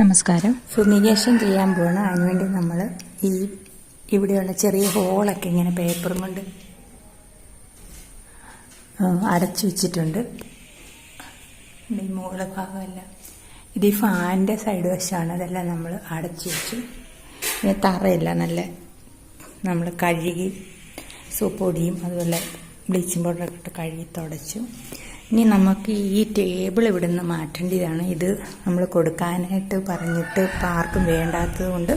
നമസ്കാരം. ഫുമിഗേഷൻ ചെയ്യാൻ പോകണം അതിനുവേണ്ടി നമ്മൾ ഈ ഇവിടെയുള്ള ചെറിയ ഹോളൊക്കെ ഇങ്ങനെ പേപ്പറും കൊണ്ട് അടച്ചു വെച്ചിട്ടുണ്ട്. ഈ മുകളെ ഭാഗമല്ല. ഇത് ഈ ഫാനിന്റെ സൈഡ് വശമാണ് അതെല്ലാം നമ്മൾ അടച്ചു വെച്ചു. പിന്നെ തറയില്ല നല്ല നമ്മൾ കഴുകി സോപ്പ് പൊടിയും അതുപോലെ ബ്ലീച്ചിങ് പൗഡറൊക്കെ ഇട്ട് കഴുകി തുടച്ചു. ഇനി നമുക്ക് ഈ ടേബിൾ ഇവിടെ നിന്ന് മാറ്റേണ്ടതാണ്. ഇത് നമ്മൾ കൊടുക്കാനായിട്ട് പറഞ്ഞിട്ട് ഇപ്പം ആർക്കും വേണ്ടാത്തത് കൊണ്ട്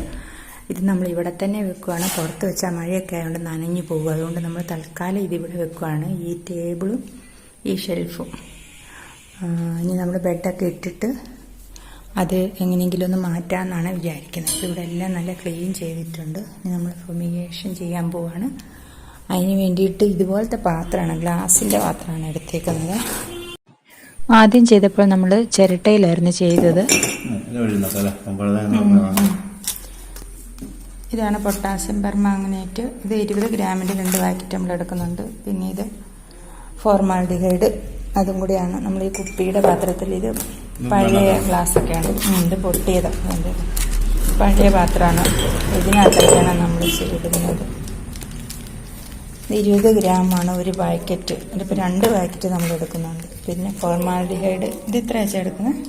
ഇത് നമ്മൾ ഇവിടെ തന്നെ വെക്കുവാണ്. പുറത്ത് വെച്ചാൽ മഴയൊക്കെ ആയതുകൊണ്ട് നനഞ്ഞു പോകും. അതുകൊണ്ട് നമ്മൾ തൽക്കാലം ഇതിവിടെ വെക്കുകയാണ് ഈ ടേബിളും ഈ ഷെൽഫും ഇനി നമ്മൾ ബെഡൊക്കെ ഇട്ടിട്ട് അത് എങ്ങനെയെങ്കിലും ഒന്ന് മാറ്റാമെന്നാണ് വിചാരിക്കുന്നത്. ഇവിടെ എല്ലാം നല്ല ക്ലീൻ ചെയ്തിട്ടുണ്ട്. ഇനി നമ്മൾ ഫുമിഗേഷൻ ചെയ്യാൻ പോവാണ്. അതിന് വേണ്ടിയിട്ട് ഇതുപോലത്തെ പാത്രമാണ് ഗ്ലാസിന്റെ പാത്രമാണ് എടുത്തേക്കുന്നത്. ആദ്യം ചെയ്തപ്പോൾ നമ്മൾ ചിരട്ടയിലായിരുന്നു ചെയ്തത്. ഇതാണ് പൊട്ടാസ്യം പെർമാങ്ങനേറ്റ് ഇത് ഇരുപത് ഗ്രാമിന്റെ രണ്ട് പാക്കറ്റ് നമ്മൾ എടുക്കുന്നുണ്ട്. പിന്നെ ഇത് ഫോർമാൽഡിഹൈഡ്. അതും കൂടിയാണ്. നമ്മൾ ഈ കുപ്പിയുടെ പാത്രത്തിൽ ഇത് പഴയ ഗ്ലാസ്സൊക്കെയാണ്. ഇത് പൊട്ടിയത്. പഴയ പാത്രമാണ്. ഇതിനകത്തൊക്കെയാണ് നമ്മൾ ചെയ്തിരുന്നത് ഇരുപത് ഗ്രാമാണ് ഒരു പാക്കറ്റ്. ഇതിപ്പോൾ രണ്ട് പാക്കറ്റ് നമ്മൾ എടുക്കുന്നുണ്ട്. പിന്നെ ഫോർമാൽഡിഹൈഡ് ഇത് എത്ര വെച്ചാൽ എടുക്കുന്നത്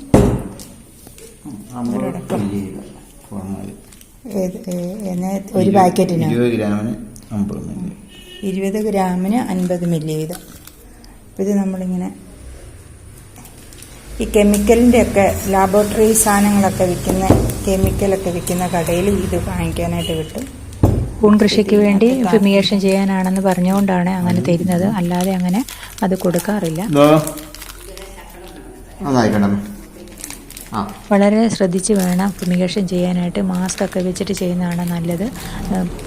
ഒരു പാക്കറ്റിന്? ഇരുപത് ഗ്രാമിന് അൻപത് മില്ലി വീതം. അപ്പോൾ ഇത് നമ്മളിങ്ങനെ ഈ കെമിക്കലിന്റെ ഒക്കെ ലാബോറട്ടറി സാധനങ്ങളൊക്കെ വിൽക്കുന്ന കെമിക്കലൊക്കെ വിൽക്കുന്ന കടയിൽ ഇത് വാങ്ങിക്കാനായിട്ട് കിട്ടും. കൂൺ കൃഷിക്ക് വേണ്ടി ഫിമിഗേഷൻ ചെയ്യാനാണെന്ന് പറഞ്ഞുകൊണ്ടാണ് അങ്ങനെ തരുന്നത്. അല്ലാതെ അങ്ങനെ അത് കൊടുക്കാറില്ല. അതായിക്കോട്ടെ. വളരെ ശ്രദ്ധിച്ച് വേണം ഫുമിഗേഷൻ ചെയ്യാനായിട്ട്. മാസ്ക് ഒക്കെ വെച്ചിട്ട് ചെയ്യുന്നതാണ് നല്ലത്.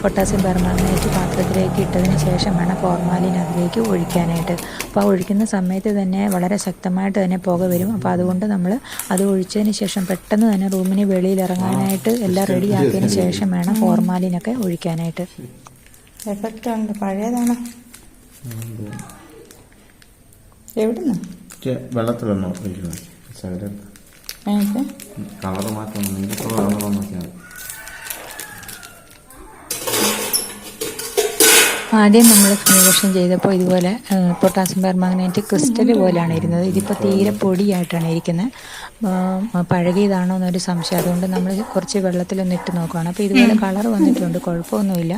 പൊട്ടാസ്യം പെർമാങ്ങനേറ്റ് പാത്രത്തിലേക്ക് ഇട്ടതിന് ശേഷം വേണം ഫോർമാലിൻ അതിലേക്ക് ഒഴിക്കാനായിട്ട്. അപ്പോൾ ആ ഒഴിക്കുന്ന സമയത്ത് തന്നെ വളരെ ശക്തമായിട്ട് തന്നെ പുക വരും. അപ്പോൾ അതുകൊണ്ട് നമ്മൾ അത് ഒഴിച്ചതിന് ശേഷം പെട്ടെന്ന് തന്നെ റൂമിന് വെളിയിൽ ഇറങ്ങാനായിട്ട് എല്ലാം റെഡിയാക്കിയതിന് ശേഷം വേണം ഫോർമാലിനൊക്കെ ഒഴിക്കാനായിട്ട്. എഫക്റ്റ് ഉണ്ട്. പഴയതാണ്. എവിടുന്ന്? വെള്ളത്തിലൊന്നും ഒഴിക്കണം. കളർ നിങ്ങൾക്ക് കളർ നോക്കിയാൽ മതി ആദ്യം നമ്മൾ ഫിനിഷൻ ചെയ്തപ്പോൾ ഇതുപോലെ പൊട്ടാസ്യം പെർമാഗ്നേറ്റ് ക്രിസ്റ്റൽ പോലെയാണ് ഇരുന്നത്. ഇതിപ്പോൾ തീരെ പൊടിയായിട്ടാണ് ഇരിക്കുന്നത്. പഴകിയതാണോ എന്നൊരു സംശയം. അതുകൊണ്ട് നമ്മൾ കുറച്ച് വെള്ളത്തിലൊന്ന് ഇട്ട് നോക്കുകയാണ് അപ്പോൾ ഇതുപോലെ കളർ വന്നിട്ടുണ്ട്. കുഴപ്പമൊന്നുമില്ല.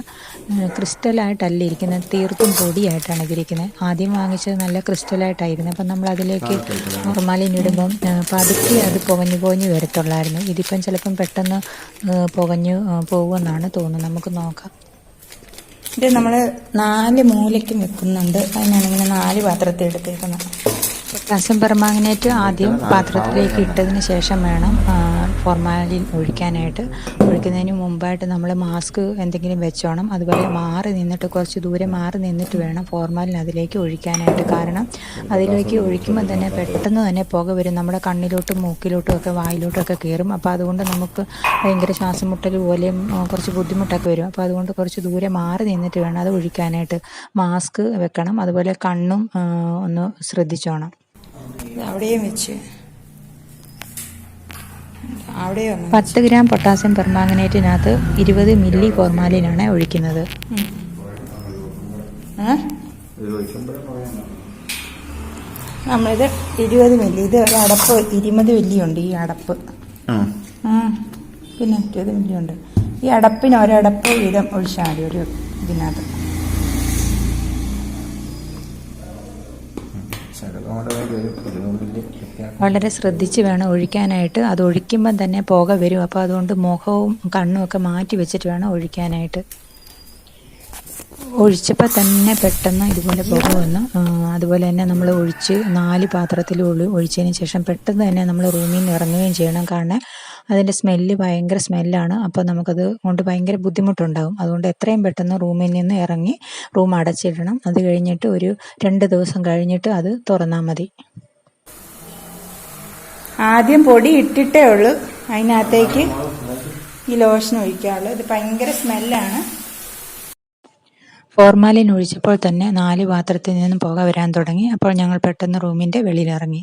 ക്രിസ്റ്റലായിട്ടല്ല ഇരിക്കുന്നത്. തീർത്തും പൊടിയായിട്ടാണ് ഇതിരിക്കുന്നത് ആദ്യം വാങ്ങിച്ചത് നല്ല ക്രിസ്റ്റലായിട്ടായിരുന്നു. അപ്പം നമ്മൾ അതിലേക്ക് നോർമാലിന് ഇടുമ്പം പതുക്കി അത് പുകഞ്ഞു പുകഞ്ഞു വരത്തുള്ളായിരുന്നു. ഇതിപ്പം ചിലപ്പം പെട്ടെന്ന് പുകഞ്ഞു പോകുമെന്നാണ് തോന്നുന്നത്. നമുക്ക് നോക്കാം. ഇത് നമ്മൾ നാല് മൂലയ്ക്ക് വെക്കുന്നുണ്ട് അതിനാണ് ഇങ്ങനെ നാല് പാത്രത്തിൽ എടുത്തേക്കുന്നത്. പൊട്ടാസ്യം പെർമാങ്ങനേറ്റ് ആദ്യം പാത്രത്തിലേക്ക് ഇട്ടതിന് ശേഷം വേണം ആ, ഫോർമാലിൻ ഒഴിക്കാനായിട്ട് ഒഴിക്കുന്നതിന് മുമ്പായിട്ട് നമ്മൾ മാസ്ക് എന്തെങ്കിലും വെച്ചോണം. അതുപോലെ മാറി നിന്നിട്ട് കുറച്ച് ദൂരെ മാറി നിന്നിട്ട് വേണം ഫോർമാലിൻ അതിലേക്ക് ഒഴിക്കാനായിട്ട്. കാരണം അതിലേക്ക് ഒഴിക്കുമ്പോൾ തന്നെ പെട്ടെന്ന് തന്നെ പുക വരും. നമ്മുടെ കണ്ണിലോട്ടും മൂക്കിലോട്ടും ഒക്കെ വായിലോട്ടും ഒക്കെ കയറും. അപ്പോൾ അതുകൊണ്ട് നമുക്ക് ഭയങ്കര ശ്വാസം മുട്ടൽ പോലെയും കുറച്ച് ബുദ്ധിമുട്ടൊക്കെ വരും. അപ്പോൾ അതുകൊണ്ട് കുറച്ച് ദൂരെ മാറി നിന്നിട്ട് വേണം അത് ഒഴിക്കാനായിട്ട്. മാസ്ക് വെക്കണം. അതുപോലെ കണ്ണും ഒന്ന് ശ്രദ്ധിച്ചോണം. അവിടെയും വെച്ച്. പത്ത് ഗ്രാം പൊട്ടാസ്യം പെർമാങ്ങനേറ്റിനകത്ത് ഇരുപത് മില്ലി ഫോർമാലിനാണ് ഒഴിക്കുന്നത്? നമ്മളിത് ഇരുപത് മില്ലി ഇത് ഒരു അടപ്പ് ഇരുപത് മില്ലി ഉണ്ട് ഈ അടപ്പ്. പിന്നെ ഇരുപത് മില്ലി ഉണ്ട്. ഈ അടപ്പിന് ഒരടപ്പ് വീതം ഒഴിച്ചാൽ മതി ഒരു ഇതിനകത്ത്. വളരെ ശ്രദ്ധിച്ച് വേണം ഒഴിക്കാനായിട്ട്. അത് ഒഴിക്കുമ്പം തന്നെ പുക വരും. അപ്പോൾ അതുകൊണ്ട് മുഖവും കണ്ണും ഒക്കെ മാറ്റി വെച്ചിട്ട് വേണം ഒഴിക്കാനായിട്ട്. ഒഴിച്ചപ്പോൾ തന്നെ പെട്ടെന്ന് ഇതുപോലെ പുക വന്നു. അതുപോലെ തന്നെ നമ്മൾ ഒഴിച്ച് നാല് പാത്രത്തിൽ ഒഴി- ഒഴിച്ചതിന് ശേഷം പെട്ടെന്ന് തന്നെ നമ്മൾ റൂമിൽ നിന്ന് ഇറങ്ങുകയും ചെയ്യണം. കാരണം അതിന്റെ സ്മെല്ല് ഭയങ്കര സ്മെല്ലാണ്. അപ്പോൾ നമുക്കത് കൊണ്ട് ഭയങ്കര ബുദ്ധിമുട്ടുണ്ടാകും അതുകൊണ്ട് എത്രയും പെട്ടെന്ന് റൂമിൽ നിന്ന് ഇറങ്ങി റൂം അടച്ചിടണം. അത് കഴിഞ്ഞിട്ട് ഒരു രണ്ട് ദിവസം കഴിഞ്ഞിട്ട് അത് തുറന്നാൽ മതി. ആദ്യം പൊടി ഇട്ടിട്ടേ ഉള്ളൂ. അതിനകത്തേക്ക് ഈ ലോഷൻ ഒഴിക്കാറുള്ളൂ ഇത് ഭയങ്കര സ്മെല്ലാണ്. ഫോർമാലിൻ ഒഴിച്ചപ്പോൾ തന്നെ നാല് പാത്രത്തിൽ നിന്നും പുക വരാൻ തുടങ്ങി. അപ്പോൾ ഞങ്ങൾ പെട്ടെന്ന് റൂമിന്റെ വെളിയിലിറങ്ങി.